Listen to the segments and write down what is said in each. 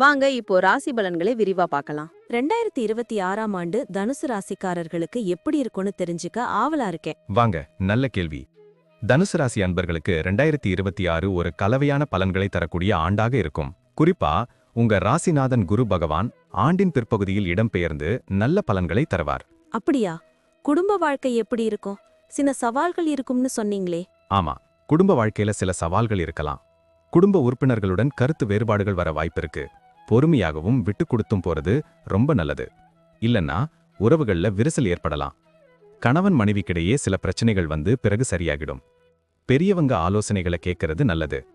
வாங்க இப்போ ராசி பலன்களை விரிவா பார்க்கலாம். ரெண்டாயிரத்தி இருபத்தி ஆறாம் ஆண்டு தனுசு ராசிக்காரர்களுக்கு எப்படி இருக்கும்னு தெரிஞ்சுக்க ஆவலா இருக்கேன். வாங்க நல்ல கேள்வி. தனுசு ராசி அன்பர்களுக்கு ரெண்டாயிரத்தி இருபத்தி ஆறு ஒரு கலவையான பலன்களை தரக்கூடிய ஆண்டாக இருக்கும். குறிப்பா உங்க ராசிநாதன் குரு பகவான் ஆண்டின் பிற்பகுதியில் இடம்பெயர்ந்து நல்ல பலன்களை தருவார். அப்படியா? குடும்ப வாழ்க்கை எப்படி இருக்கும்? சில சவால்கள் இருக்கும்னு சொன்னீங்களே. ஆமா குடும்ப வாழ்க்கையில சில சவால்கள் இருக்கலாம். குடும்ப உறுப்பினர்களுடன் கருத்து வேறுபாடுகள் வர வாய்ப்பிருக்கு பொறுமையாகவும் விட்டு கொடுத்தும் போறது ரொம்ப நல்லது. இல்லன்னா உறவுகள்ல விரிசல் ஏற்படலாம். கணவன் மனைவிக்கிடையே சில பிரச்சனைகள் வந்து பிறகு சரியாகிடும். பெரியவங்க ஆலோசனைகளை கேட்கறது நல்லது.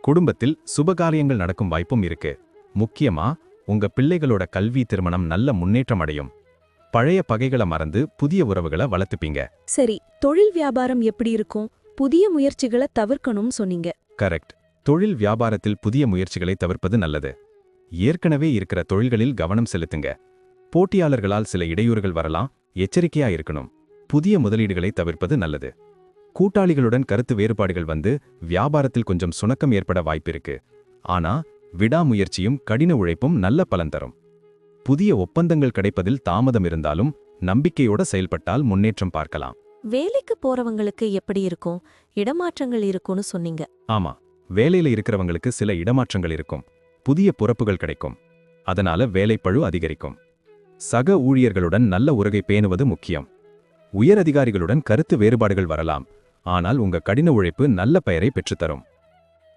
குடும்பத்தில் சுபகாரியங்கள் நடக்கும் வாய்ப்பும் இருக்கு. முக்கியமா உங்க பிள்ளைகளோட கல்வி திருமணம் நல்ல முன்னேற்றம் அடையும். பழைய பகைகளை மறந்து புதிய உறவுகளை வளர்த்துப்பீங்க. சரி தொழில் வியாபாரம் எப்படி இருக்கும்? புதிய முயற்சிகளை தவிர்க்கணும்னு சொன்னீங்க. கரெக்ட். தொழில் வியாபாரத்தில் புதிய முயற்சிகளை தவிர்ப்பது நல்லது. ஏற்கனவே இருக்கிற தொழில்களில் கவனம் செலுத்துங்க. போட்டியாளர்களால் சில இடையூறுகள் வரலாம் எச்சரிக்கையா இருக்கணும். புதிய முதலீடுகளை தவிர்ப்பது நல்லது. கூட்டாளிகளுடன் கருத்து வேறுபாடுகள் வந்து வியாபாரத்தில் கொஞ்சம் சுணக்கம் ஏற்பட வாய்ப்பிருக்கு ஆனா விடாமுயற்சியும் கடின உழைப்பும் நல்ல பலன் தரும். புதிய ஒப்பந்தங்கள் கிடைப்பதில் தாமதம் இருந்தாலும் நம்பிக்கையோட செயல்பட்டால் முன்னேற்றம் பார்க்கலாம். வேலைக்கு போறவங்களுக்கு எப்படி இருக்கும்? இடமாற்றங்கள் இருக்கும்னு சொன்னீங்க. ஆமா வேலையில இருக்கிறவங்களுக்கு சில இடமாற்றங்கள் இருக்கும். புதிய பொறுப்புகள் கிடைக்கும். அதனால வேலைப்பழு அதிகரிக்கும். சக ஊழியர்களுடன் நல்ல உறவை பேணுவது முக்கியம். உயர் அதிகாரிகளுடன் கருத்து வேறுபாடுகள் வரலாம். ஆனால் உங்க கடின உழைப்பு நல்ல பெயரை பெற்றுத்தரும்.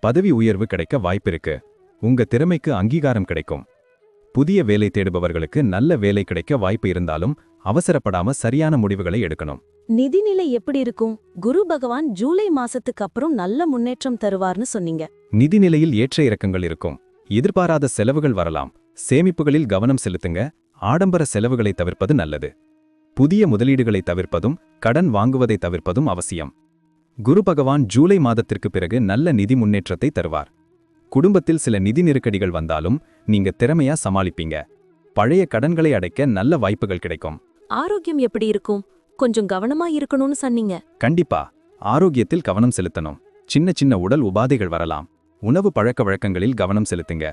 பதவி உயர்வு கிடைக்க வாய்ப்பிருக்கு உங்க திறமைக்கு அங்கீகாரம் கிடைக்கும். புதிய வேலை தேடுபவர்களுக்கு நல்ல வேலை கிடைக்க வாய்ப்பு இருந்தாலும் அவசரப்படாம சரியான முடிவுகளை எடுக்கணும். நிதிநிலை எப்படி இருக்கும்? குரு பகவான் ஜூலை மாசத்துக்கு அப்புறம் நல்ல முன்னேற்றம் தருவார்னு சொன்னீங்க. நிதிநிலையில் ஏற்ற இறக்கங்கள் இருக்கும். எதிர்பாராத செலவுகள் வரலாம். சேமிப்புகளில் கவனம் செலுத்துங்க. ஆடம்பர செலவுகளை தவிர்ப்பது நல்லது. புதிய முதலீடுகளை தவிர்ப்பதும் கடன் வாங்குவதை தவிர்ப்பதும் அவசியம். குரு பகவான் ஜூலை மாதத்திற்கு பிறகு நல்ல நிதி முன்னேற்றத்தை தருவார். குடும்பத்தில் சில நிதி நெருக்கடிகள் வந்தாலும் நீங்க திறமையா சமாளிப்பீங்க. பழைய கடன்களை அடைக்க நல்ல வாய்ப்புகள் கிடைக்கும். ஆரோக்கியம் எப்படி இருக்கும்? கொஞ்சம் கவனமா இருக்கணும்னு சொன்னீங்க. கண்டிப்பா. ஆரோக்கியத்தில் கவனம் செலுத்தணும். சின்ன சின்ன உடல் உபாதைகள் வரலாம். உணவு பழக்க வழக்கங்களில் கவனம் செலுத்துங்க.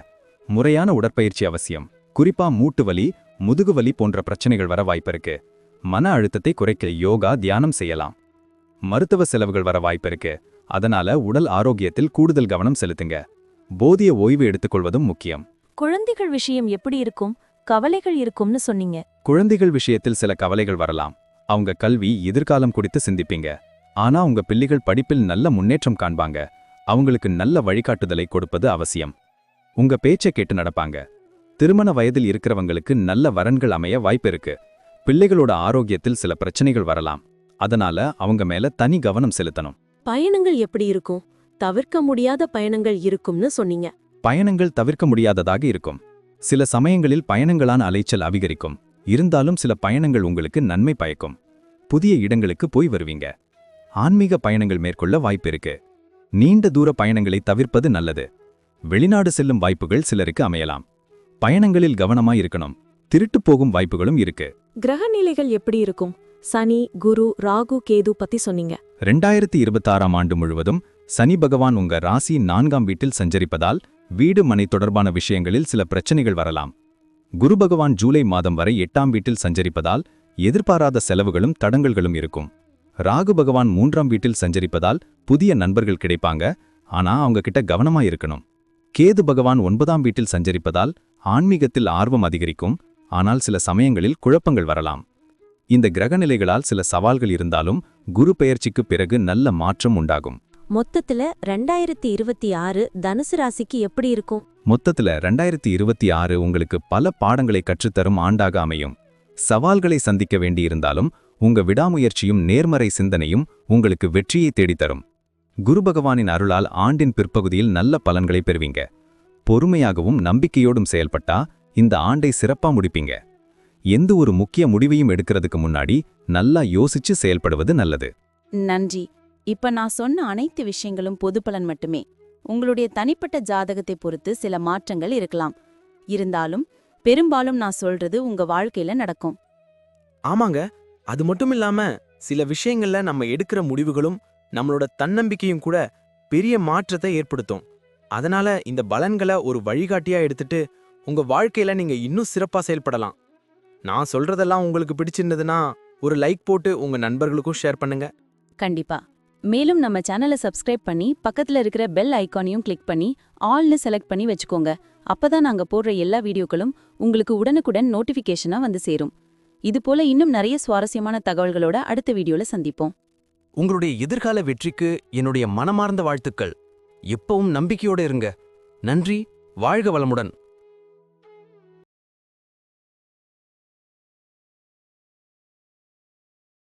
முறையான உடற்பயிற்சி அவசியம். குறிப்பா மூட்டு வலி முதுகு வலி போன்ற பிரச்சனைகள் வர வாய்ப்பிருக்கு மன அழுத்தத்தை குறைக்க யோகா தியானம் செய்யலாம். மருத்துவ செலவுகள் வர வாய்ப்பிருக்கு அதனால உடல் ஆரோக்கியத்தில் கூடுதல் கவனம் செலுத்துங்க. போதிய ஓய்வு எடுத்துக்கொள்வதும் முக்கியம். குழந்தைகள் விஷயம் எப்படி இருக்கும்? கவலைகள் இருக்கும்னு சொன்னீங்க. குழந்தைகள் விஷயத்தில் சில கவலைகள் வரலாம். அவங்க கல்வி எதிர்காலம் குறித்து சிந்திப்பீங்க. ஆனா உங்க பிள்ளைகள் படிப்பில் நல்ல முன்னேற்றம் காண்பாங்க. அவங்களுக்கு நல்ல வழிகாட்டுதலை கொடுப்பது அவசியம். உங்க பேச்சை கேட்டு நடப்பாங்க. திருமண வயதில் இருக்கிறவங்களுக்கு நல்ல வரன்கள் அமைய வாய்ப்பு இருக்கு. பிள்ளைகளோட ஆரோக்கியத்தில் சில பிரச்சனைகள் வரலாம். அதனால அவங்க மேல தனி கவனம் செலுத்தணும். பயணங்கள் எப்படி இருக்கும்? தவிர்க்க முடியாத பயணங்கள் இருக்கும்னு சொன்னீங்க. பயணங்கள் தவிர்க்க முடியாததாக இருக்கும். சில சமயங்களில் பயணங்களான அலைச்சல் அதிகரிக்கும். இருந்தாலும் சில பயணங்கள் உங்களுக்கு நன்மை பயக்கும். புதிய இடங்களுக்கு போய் வருவீங்க. ஆன்மீக பயணங்கள் மேற்கொள்ள வாய்ப்பிருக்கு நீண்ட தூர பயணங்களை தவிர்ப்பது நல்லது. வெளிநாடு செல்லும் வாய்ப்புகள் சிலருக்கு அமையலாம். பயணங்களில் கவனமாய் இருக்கணும். திருட்டு போகும் வாய்ப்புகளும் இருக்கு. கிரக நிலைகள் எப்படி இருக்கும்? சனி குரு ராகு கேது பத்தி சொன்னீங்க. ரெண்டாயிரத்தி இருபத்தாறாம் ஆண்டு முழுவதும் சனி பகவான் உங்க ராசி நான்காம் வீட்டில் சஞ்சரிப்பதால் வீடு மனை தொடர்பான விஷயங்களில் சில பிரச்சனைகள் வரலாம். குரு பகவான் ஜூலை மாதம் வரை எட்டாம் வீட்டில் சஞ்சரிப்பதால் எதிர்பாராத செலவுகளும் தடங்கல்களும் இருக்கும். ராகு பகவான் மூன்றாம் வீட்டில் சஞ்சரிப்பதால் புதிய நண்பர்கள் கிடைப்பாங்க. ஆனா அவங்க கிட்ட கவனமா இருக்கணும். கேது பகவான் ஒன்பதாம் வீட்டில் சஞ்சரிப்பதால் ஆன்மீகத்தில் ஆர்வம் அதிகரிக்கும். ஆனால் சில சமயங்களில் குழப்பங்கள் வரலாம். இந்த கிரகநிலைகளால் சில சவால்கள் இருந்தாலும் குரு பெயர்ச்சிக்கு பிறகு நல்ல மாற்றம் உண்டாகும். மொத்தத்துல ரெண்டாயிரத்தி இருபத்தி ஆறு தனுசு ராசிக்கு எப்படி இருக்கும்? மொத்தத்துல ரெண்டாயிரத்தி இருபத்தி ஆறு உங்களுக்கு பல பாடங்களை கற்றுத்தரும் ஆண்டாக அமையும். சவால்களை சந்திக்க வேண்டியிருந்தாலும் உங்க விடாமுயற்சியும் நேர்மறை சிந்தனையும் உங்களுக்கு வெற்றியை தேடித்தரும். குரு பகவானின் அருளால் ஆண்டின் பிற்பகுதியில் நல்ல பலன்களை பெறுவீங்க. பொறுமையாகவும் நம்பிக்கையோடும் செயல்பட்டா இந்த ஆண்டை சிறப்பா முடிப்பீங்க. எந்த ஒரு முக்கிய முடிவையும் எடுக்கிறதுக்கு முன்னாடி நல்லா யோசிச்சு செயல்படுவது நல்லது. நன்றி. இப்ப நான் சொன்ன அனைத்து விஷயங்களும் பொது பலன் மட்டுமே. உங்களுடைய தனிப்பட்ட ஜாதகத்தை பொறுத்து சில மாற்றங்கள் இருக்கலாம். இருந்தாலும் பெரும்பாலும் நான் சொல்றது உங்க வாழ்க்கையில நடக்கும். ஆமாங்க. அது மட்டும் இல்லாம சில விஷயங்கள்ல நம்ம எடுக்கிற முடிவுகளும் நம்மளோட தன்னம்பிக்கையும் கூட பெரிய மாற்றத்தை ஏற்படுத்தும். அதனால இந்த பலன்களை ஒரு வழிகாட்டியா எடுத்துட்டு உங்க வாழ்க்கையில நீங்க இன்னும் சிறப்பா செயல்படலாம். நான் சொல்றதெல்லாம் உங்களுக்கு பிடிச்சிருந்ததுன்னா ஒரு லைக் போட்டு உங்க நண்பர்களுக்கும் ஷேர் பண்ணுங்க. கண்டிப்பா. மேலும் நம்ம சேனலை சப்ஸ்கிரைப் பண்ணி பக்கத்துல இருக்கிற பெல் ஐக்கானையும் கிளிக் பண்ணி ஆல்னு செலக்ட் பண்ணி வச்சுக்கோங்க. அப்பதான் நாங்க போடுற எல்லா வீடியோக்களும் உங்களுக்கு உடனுக்குடன் நோட்டிஃபிகேஷனா வந்து சேரும். இது போல இன்னும் நிறைய சுவாரஸ்யமான தகவல்களோட அடுத்த வீடியோல சந்திப்போம். உங்களுடைய எதிர்கால வெற்றிக்கு என்னுடைய மனமார்ந்த வாழ்த்துக்கள். எப்பவும் நம்பிக்கையோட இருங்க. நன்றி. வாழ்க வளமுடன்.